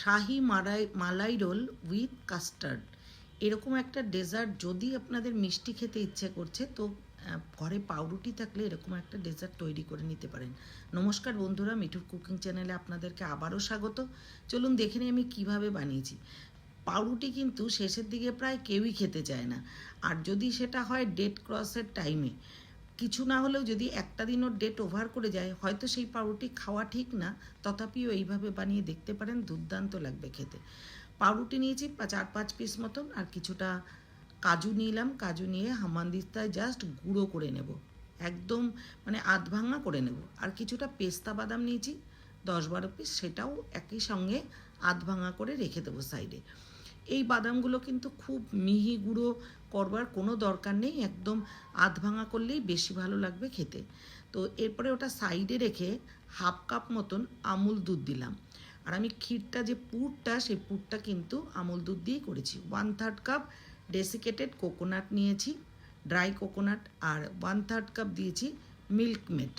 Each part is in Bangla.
Shahi malai malai roll with custard. এরকম একটা ডেজার্ট যদি আপনাদের মিষ্টি খেতে ইচ্ছে করছে, তো ঘরে পাউরুটি থাকলে এরকম একটা ডেজার্ট তৈরি করে নিতে পারেন। নমস্কার বন্ধুরা, মিঠুর কুকিং চ্যানেলে আপনাদেরকে আবারও স্বাগত। চলুন দেখে নিই আমি কীভাবে বানিয়েছি। পাউরুটি কিন্তু শেষের দিকে প্রায় কেউই খেতে চায় না। আর যদি সেটা হয় ডেট ক্রসের টাইমে কিছু না হলেও যদি একটা দিনও ডেট ওভার করে যায়, হয়তো সেই পাউরুটি খাওয়া ঠিক না, তথাপিও এইভাবে বানিয়ে দেখতে পারেন, দুর্দান্ত লাগবে খেতে। পাউরুটি নিয়েছি চার, পাঁচ পিস মতন, আর কিছুটা কাজু নিলাম, কাজু নিয়ে হামানদিস্তায় জাস্ট গুঁড়ো করে নেব। একদম মানে আধ ভাঙা করে নেব। আর কিছুটা পেস্তা বাদাম নিয়েছি, দশ বারো পিস সেটাও একই সঙ্গে আধ ভাঙা করে রেখে দেবো সাইডে এই বাদামগুলো কিন্তু খুব মিহি গুঁড়ো করবার কোনো দরকার নেই, একদম আধ ভাঙা করলেই বেশি ভালো লাগবে খেতে। তো এরপরে ওটা সাইডে রেখে হাফ কাপ মতন আমুল দুধ দিলাম। আর আমি ক্ষীরটা যে পুরটা, সেই পুরটা কিন্তু আমুল দুধ দিয়েই করেছি। One third cup desiccated coconut নিয়েছি ড্রাই কোকোনাট আর ওয়ান থার্ড কাপ দিয়েছি মিল্ক মেড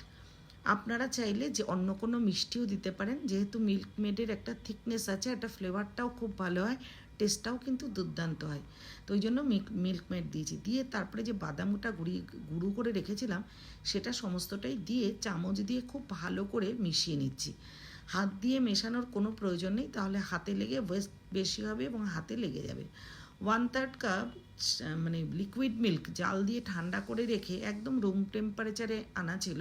আপনারা চাইলে যে অন্য কোনো মিষ্টিও দিতে পারেন, যেহেতু মিল্ক মেডের একটা থিকনেস আছে, একটা ফ্লেভারটাও খুব ভালো হয়। টেস্টটাও কিন্তু দুর্দান্ত হয়। তো ওই জন্য মিল্ক মিল্ক মেড দিয়েছি। দিয়ে তারপরে যে বাদামটা গুঁড়িয়ে গুঁড়ো করে রেখেছিলাম, সেটা সমস্তটাই দিয়ে চামচ দিয়ে খুব ভালো করে মিশিয়ে নিচ্ছি। হাত দিয়ে মেশানোর কোনো প্রয়োজন নেই, তাহলে হাতে লেগে ওয়েস্ট বেশি হবে এবং হাতে লেগে যাবে। ওয়ান থার্ড কাপ মানে লিকুইড মিল্ক জাল দিয়ে ঠান্ডা করে রেখে একদম রুম টেম্পারেচারে আনা ছিল,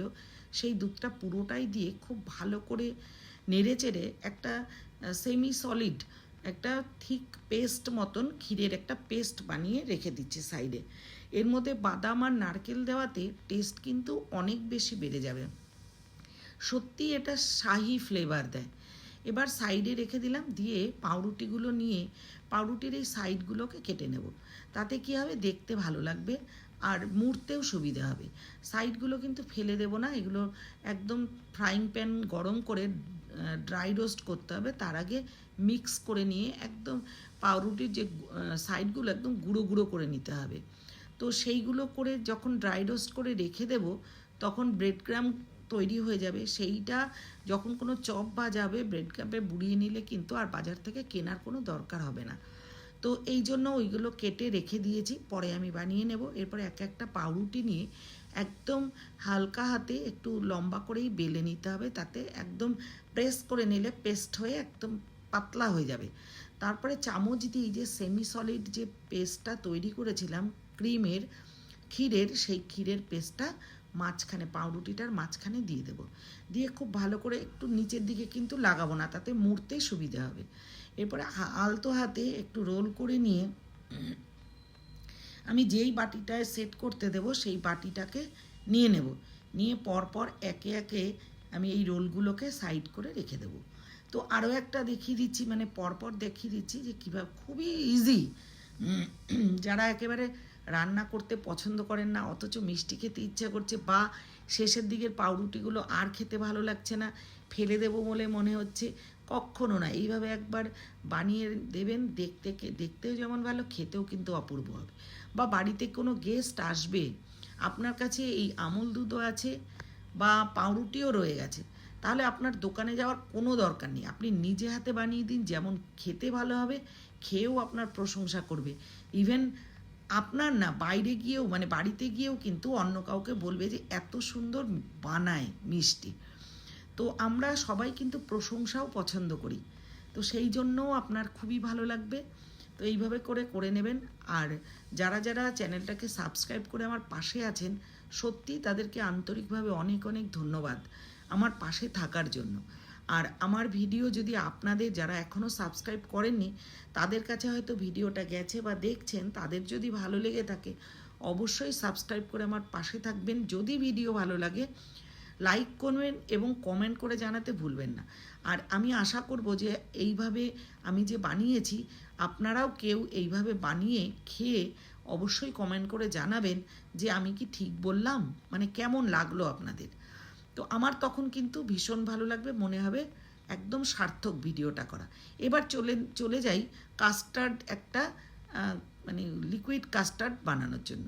সেই দুধটা পুরোটাই দিয়ে খুব ভালো করে নেড়ে চেড়ে একটা সেমি সলিড একটা থিক পেস্ট মতন ক্ষীরের একটা পেস্ট বানিয়ে রেখে দিচ্ছি সাইডে এর মধ্যে বাদাম আর নারকেল দেওয়াতে টেস্ট কিন্তু অনেক বেশি বেড়ে যাবে। সত্যি এটা শাহি ফ্লেভার দেয়। এবার সাইডে রেখে দিলাম, দিয়ে পাউরুটিগুলো নিয়ে পাউরুটির এই সাইডগুলোকে কেটে নেব। তাতে কি হবে? দেখতে ভালো লাগবে আর মুড়তেও সুবিধা হবে। সাইডগুলো কিন্তু ফেলে দেবো না, এগুলো একদম ফ্রাইং প্যান গরম করে ড্রাই রোস্ট করতে হবে। তার আগে মিক্স করে নিয়ে একদম পাউরুটির যে সাইডগুলো একদম গুঁড়ো গুঁড়ো করে নিতে হবে। তো সেইগুলো করে যখন ড্রাই রোস্ট করে রেখে দেব, তখন ব্রেড ক্রাম তৈরি হয়ে যাবে। সেইটা যখন কোনো চপ ভাজাবে ব্রেড ক্রামে বুড়িয়ে নিলে কিন্তু আর বাজার থেকে কেনার কোনো দরকার হবে না। তো এই জন্য ওইগুলো কেটে রেখে দিয়েছি। পরে আমি বানিয়ে নেব। এরপরে এক একটা পাউরুটি নিয়ে একদম হালকা হাতে একটু লম্বা করেই বেলে নিতে হবে, তাতে একদম প্রেস করে নিলে পেস্ট হয়ে একদম পাতলা হয়ে যাবে। তারপরে চামচ দিয়ে যে সেমি সলিড যে পেস্টটা তৈরি করেছিলাম ক্রিমের ক্ষীরের, সেই ক্ষীরের পেস্টটা মাঝখানে, পাউরুটিটার মাঝখানে দিয়ে দেবো। দিয়ে খুব ভালো করে একটু নিচের দিকে কিন্তু লাগাবো না, তাতে মুড়তে সুবিধা হবে। এরপরে আলতো হাতে একটু রোল করে নিয়ে আমি যেই বাটিটায় সেট করতে দেব, সেই বাটিটাকে নিয়ে নেব। নিয়ে পরপর একে একে আমি এই রোলগুলোকে সাইড করে রেখে দেব। তো আরও একটা দেখিয়ে দিচ্ছি মানে পরপর দেখিয়ে দিচ্ছি যে কীভাবে, খুবই ইজি যারা একেবারে রান্না করতে পছন্দ করেন না, অথচ মিষ্টি খেতে ইচ্ছা করছে, বা শেষের দিকের পাউরুটিগুলো আর খেতে ভালো লাগছে না, ফেলে দেবো বলে মনে হচ্ছে কখনো না। এইভাবে একবার বানিয়ে দেবেন, দেখতে দেখতেও যেমন ভালো, খেতেও কিন্তু অপূর্ব হবে। বা বাড়িতে কোনো গেস্ট আসবে, আপনার কাছে এই আমুল দুধও আছে বা পাউরুটিও রয়ে গেছে, তাহলে আপনার দোকানে যাওয়ার কোনো দরকার নেই। আপনি নিজে হাতে বানিয়ে দিন, যেমন খেতে ভালো হবে, খেয়েও আপনার প্রশংসা করবে। ইভেন আপনার না, বাইরে গিয়েও মানে বাড়িতে গিয়েও কিন্তু অন্য কাউকে বলবে যে, এত সুন্দর বানায় মিষ্টি। তো আমরা সবাই কিন্তু প্রশংসাও পছন্দ করি। তো সেই জন্যও আপনার খুবই ভালো লাগবে। তো এইভাবে করে করে নেবেন। আর যারা যারা চ্যানেলটাকে সাবস্ক্রাইব করে আমার পাশে আছেন, সত্যি তাদেরকে আন্তরিকভাবে অনেক অনেক ধন্যবাদ আমার পাশে থাকার জন্য। আর আমার ভিডিও যদি আপনাদের যারা এখনও সাবস্ক্রাইব করেননি, তাদের কাছে হয়তো ভিডিওটা গেছে বা দেখছেন, তাদের যদি ভালো লেগে থাকে, অবশ্যই সাবস্ক্রাইব করে আমার পাশে থাকবেন। যদি ভিডিও ভালো লাগে লাইক করবেন এবং কমেন্ট করে জানাতে ভুলবেন না। আর আমি আশা করব যে এইভাবে আমি যে বানিয়েছি, আপনারাও কেউ এইভাবে বানিয়ে খেয়ে অবশ্যই কমেন্ট করে জানাবেন যে আমি কি ঠিক বললাম মানে কেমন লাগল আপনাদের। তো আমার তখন কিন্তু ভীষণ ভালো লাগবে, মনে হবে একদম সার্থক ভিডিওটা করা। এবার চলে চলে যাই কাস্টার্ড একটা মানে লিকুইড কাস্টার্ড বানানোর জন্য।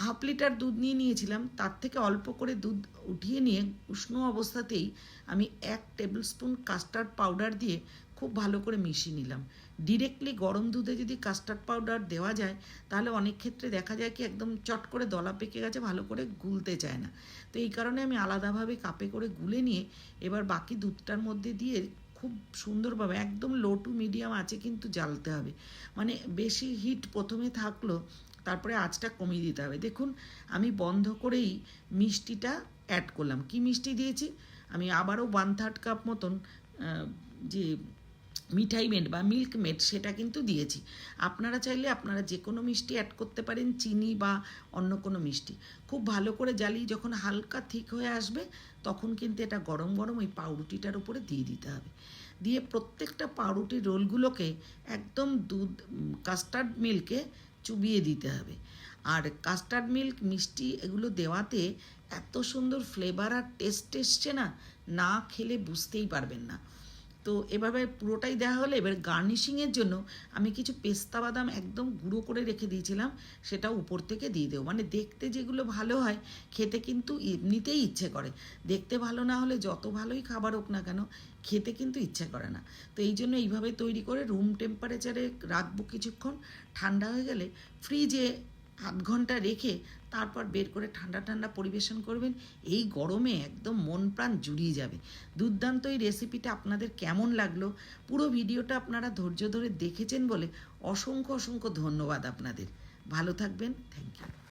হাফ লিটার দুধ নিয়ে নিয়েছিলাম, তার থেকে অল্প করে দুধ উঠিয়ে নিয়ে উষ্ণ অবস্থাতেই আমি এক টেবিল স্পুন কাস্টার্ড পাউডার দিয়ে খুব ভালো করে মিশিয়ে নিলাম। ডিরেক্টলি গরম দুধে যদি কাস্টার্ড পাউডার দেওয়া যায়, তাহলে অনেক ক্ষেত্রে দেখা যায় কি একদম চট করে দলা পেকে গেছে, ভালো করে গুলতে চায় না। তো এই কারণে আমি আলাদাভাবে কাপে করে গুলে নিয়ে এবার বাকি দুধটার মধ্যে দিয়ে খুব সুন্দরভাবে, একদম লো টু মিডিয়াম আছে কিন্তু জ্বালতে হবে। মানে বেশি হিট প্রথমে থাকল তারপরে আঁচটা কমিয়ে দিতে হবে। দেখুন, আমি বন্ধ করেই মিষ্টিটা অ্যাড করলাম। কি মিষ্টি দিয়েছি? আমি আবারও ওয়ান থার্ড কাপ মতন যে মিঠাই মেড বা মিল্ক মেড সেটা কিন্তু দিয়েছি। আপনারা চাইলে আপনারা যে কোনো মিষ্টি অ্যাড করতে পারেন, চিনি বা অন্য কোনো মিষ্টি। খুব ভালো করে জ্বালিয়ে যখন হালকা ঠিক হয়ে আসবে, তখন কিন্তু এটা গরম গরম ওই পাউরুটিটার উপরে দিয়ে দিতে হবে। দিয়ে প্রত্যেকটা পাউরুটির রোলগুলোকে একদম দুধ কাস্টার্ড মিল্কে চুবিয়ে দিতে হবে। আর কাস্টার্ড মিল্ক মিষ্টি এগুলো দেওয়াতে এত সুন্দর ফ্লেভার আর টেস্ট এসছে না না খেলে বুঝতেই পারবেন না। তো এভাবে পুরোটাই দেওয়া হলে। এবার গার্নিশিংয়ের জন্য আমি কিছু পেস্তা বাদাম একদম গুঁড়ো করে রেখে দিয়েছিলাম, সেটা উপর থেকে দিয়ে দেবো। মানে দেখতে যেগুলো ভালো হয়, খেতে কিন্তু এমনিতেই ইচ্ছে করে। দেখতে ভালো না হলে যত ভালোই খাবার হোক না কেন, খেতে কিন্তু ইচ্ছে করে না। তো এই জন্য এইভাবে তৈরি করে রুম টেম্পারেচারে রাখব কিছুক্ষণ। ঠান্ডা হয়ে গেলে ফ্রিজে আধ ঘণ্টা রেখে তারপর বের করে ঠান্ডা ঠান্ডা পরিবেশন করবেন। এই গরমে একদম মন প্রাণ জুড়িয়ে যাবে। দুর্দান্ত এই রেসিপিটা আপনাদের কেমন লাগল? পুরো ভিডিওটা আপনারা ধৈর্য ধরে দেখেছেন বলে অসংখ্য অসংখ্য ধন্যবাদ আপনাদের। ভালো থাকবেন। Thank you